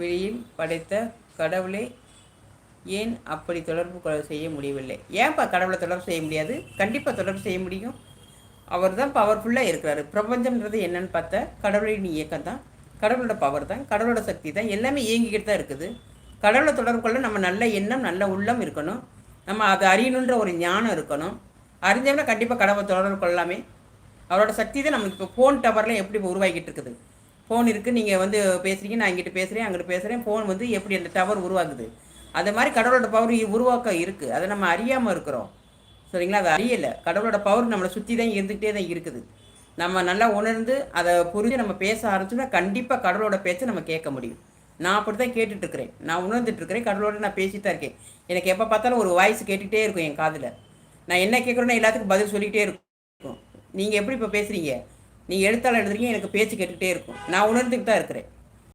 வெளியில் படைத்த கடவுளை ஏன் அப்படி தொடர்பு செய்ய முடியவில்லை? ஏன்ப்பா கடவுளை தொடர்பு செய்ய முடியாது? கண்டிப்பாக தொடர்பு செய்ய முடியும். அவர் தான் பவர்ஃபுல்லாக இருக்கிறாரு. பிரபஞ்சம்ன்றது என்னன்னு பார்த்தா கடவுளின் இயக்கம் தான் கடவுளோட பவர் தான். கடவுளோட சக்தி தான். எல்லாமே இயங்கிக்கிட்டு தான் இருக்குது. கடவுளை தொடர்பு கொள்ள நம்ம நல்ல எண்ணம் நல்ல உள்ளம் இருக்கணும். நம்ம அதை அறியணுன்ற ஒரு ஞானம் இருக்கணும். அறிஞ்சோம்னா கண்டிப்பாக கடவுளை தொடர்பு கொள்ளலாமே. அவரோட சக்தி தான் நமக்கு இப்போ ஃபோன் டவர்லாம் எப்படி இப்போ உருவாக்கிட்டு இருக்குது? ஃபோன் இருக்குது நீங்கள் வந்து பேசுகிறீங்க நான் இங்கிட்டு பேசுகிறேன் அங்கிட்டு பேசுகிறேன் ஃபோன் வந்து எப்படி அந்த டவர் உருவாகுது? அது மாதிரி கடவுளோட பவர் உருவாக்கம் இருக்குது அதை நம்ம அறியாமல் இருக்கிறோம். சரிங்களா? அதை அறியலை. கடவுளோட பவர் நம்மளை சுற்றி தான் இருந்துகிட்டே தான் இருக்குது. நம்ம நல்லா உணர்ந்து அதை புரிஞ்சு நம்ம பேச ஆரம்பிச்சோம்னா கண்டிப்பாக கடவுளோட பேச்சை நம்ம கேட்க முடியும். நான் அப்படி தான் கேட்டுட்ருக்கிறேன் நான் உணர்ந்துட்டுருக்கிறேன். கடவுளோட நான் பேசிட்டு தான் இருக்கேன். எனக்கு எப்போ பார்த்தாலும் ஒரு வாய்ஸ் கேட்டுகிட்டே இருக்கும் என் காதில். நான் என்ன கேட்குறேன்னா எல்லாத்துக்கும் பதில் சொல்லிக்கிட்டே இருக்கும். நீங்கள் எப்படி இப்போ பேசுகிறீங்க நீங்கள் எழுத்தாளர் எழுதுறீங்க எனக்கு பேச்சு கேட்டுக்கிட்டே இருக்கும். நான் உணர்ந்துக்கிட்டு தான் இருக்கிறேன்.